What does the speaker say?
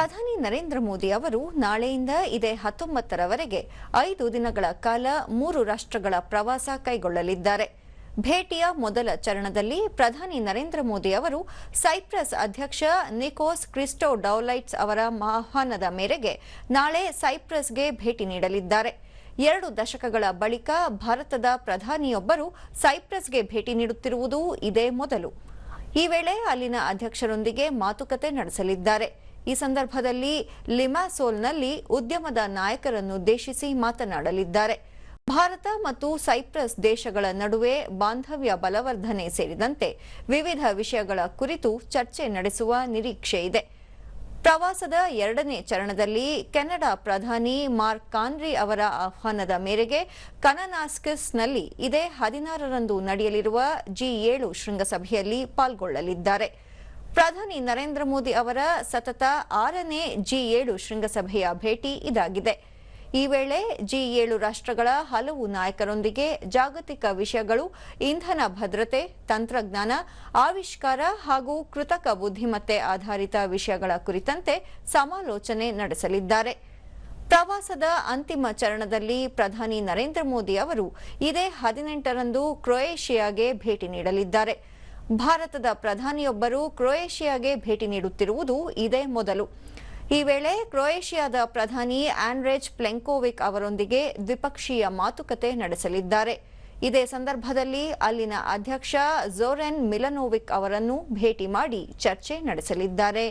ಪ್ರಧಾನಿ ನರೇಂದ್ರ ಮೋದಿ ಅವರು ನಾಳೆಯಿಂದ ಇದೇ ಹತ್ತೊಂಬತ್ತರವರೆಗೆ ಐದು ದಿನಗಳ ಕಾಲ ಮೂರು ರಾಷ್ಟ್ರಗಳ ಪ್ರವಾಸ ಕೈಗೊಳ್ಳಲಿದ್ದಾರೆ. ಭೇಟಿಯ ಮೊದಲ ಚರಣದಲ್ಲಿ ಪ್ರಧಾನಿ ನರೇಂದ್ರ ಮೋದಿ ಅವರು ಸೈಪ್ರಸ್ ಅಧ್ಯಕ್ಷ ನಿಕೋಸ್ ಕ್ರಿಸ್ಟೋ ಡೌಲೈಟ್ಸ್ ಅವರ ಆಹ್ವಾನದ ಮೇರೆಗೆ ನಾಳೆ ಸೈಪ್ರಸ್ಗೆ ಭೇಟಿ ನೀಡಲಿದ್ದಾರೆ. ಎರಡು ದಶಕಗಳ ಬಳಿಕ ಭಾರತದ ಪ್ರಧಾನಿಯೊಬ್ಬರು ಸೈಪ್ರಸ್ಗೆ ಭೇಟಿ ನೀಡುತ್ತಿರುವುದು ಇದೇ ಮೊದಲು. ಈ ವೇಳೆ ಅಲ್ಲಿನ ಅಧ್ಯಕ್ಷರೊಂದಿಗೆ ಮಾತುಕತೆ ನಡೆಸಲಿದ್ದಾರೆ. ಈ ಸಂದರ್ಭದಲ್ಲಿ ಲಿಮಾಸೋಲ್ನಲ್ಲಿ ಉದ್ಯಮದ ನಾಯಕರನ್ನುದ್ದೇಶಿಸಿ ಮಾತನಾಡಲಿದ್ದಾರೆ. ಭಾರತ ಮತ್ತು ಸೈಪ್ರಸ್ ದೇಶಗಳ ನಡುವೆ ಬಾಂಧವ್ಯ ಬಲವರ್ಧನೆ ಸೇರಿದಂತೆ ವಿವಿಧ ವಿಷಯಗಳ ಕುರಿತು ಚರ್ಚೆ ನಡೆಸುವ ನಿರೀಕ್ಷೆ ಇದೆ. ಪ್ರವಾಸದ ಎರಡನೇ ಚರಣದಲ್ಲಿ ಕೆನಡಾ ಪ್ರಧಾನಿ ಮಾರ್ಕ್ ಕಾನ್ರಿ ಅವರ ಆಹ್ವಾನದ ಮೇರೆಗೆ ಕನನಾಸ್ಕಿಸ್ನಲ್ಲಿ ಇದೇ ಹದಿನಾರರಂದು ನಡೆಯಲಿರುವ ಜಿ ಏಳು ಶೃಂಗಸಭೆಯಲ್ಲಿ ಪಾಲ್ಗೊಳ್ಳಲಿದ್ದಾರೆ. ಪ್ರಧಾನಿ ನರೇಂದ್ರ ಮೋದಿ ಅವರ ಸತತ ಆರನೇ ಜಿ ಏಳು ಶೃಂಗಸಭೆಯ ಭೇಟಿ ಇದಾಗಿದೆ. ಈ ವೇಳೆ ಜಿ ಏಳು ರಾಷ್ಟ್ರಗಳ ಹಲವು ನಾಯಕರೊಂದಿಗೆ ಜಾಗತಿಕ ವಿಷಯಗಳು, ಇಂಧನ ಭದ್ರತೆ, ತಂತ್ರಜ್ಞಾನ, ಆವಿಷ್ಕಾರ ಹಾಗೂ ಕೃತಕ ಬುದ್ಧಿಮತ್ತೆ ಆಧಾರಿತ ವಿಷಯಗಳ ಕುರಿತಂತೆ ಸಮಾಲೋಚನೆ ನಡೆಸಲಿದ್ದಾರೆ. ಪ್ರವಾಸದ ಅಂತಿಮ ಚರಣದಲ್ಲಿ ಪ್ರಧಾನಿ ನರೇಂದ್ರ ಮೋದಿ ಅವರು ಇದೇ ಹದಿನೆಂಟರಂದು ಕ್ರೊಯೇಷಿಯಾಗೆ ಭೇಟಿ ನೀಡಲಿದ್ದಾರೆ. ಭಾರತದ ಪ್ರಧಾನಿಯೊಬ್ಬರು ಕ್ರೊಯೇಷಿಯಾಗೆ ಭೇಟಿ ನೀಡುತ್ತಿರುವುದು ಇದೇ ಮೊದಲು. ಈ ವೇಳೆ ಕ್ರೊಯೇಷಿಯಾದ ಪ್ರಧಾನಿ ಆಂಡ್ರೆಜ್ ಪ್ಲೆಂಕೋವಿಕ್ ಅವರೊಂದಿಗೆ ದ್ವಿಪಕ್ಷೀಯ ಮಾತುಕತೆ ನಡೆಸಲಿದ್ದಾರೆ. ಇದೇ ಸಂದರ್ಭದಲ್ಲಿ ಅಲ್ಲಿನ ಅಧ್ಯಕ್ಷ ಝೋರೆನ್ ಮಿಲನೋವಿಕ್ ಅವರನ್ನು ಭೇಟಿ ಮಾಡಿ ಚರ್ಚೆ ನಡೆಸಲಿದ್ದಾರೆ.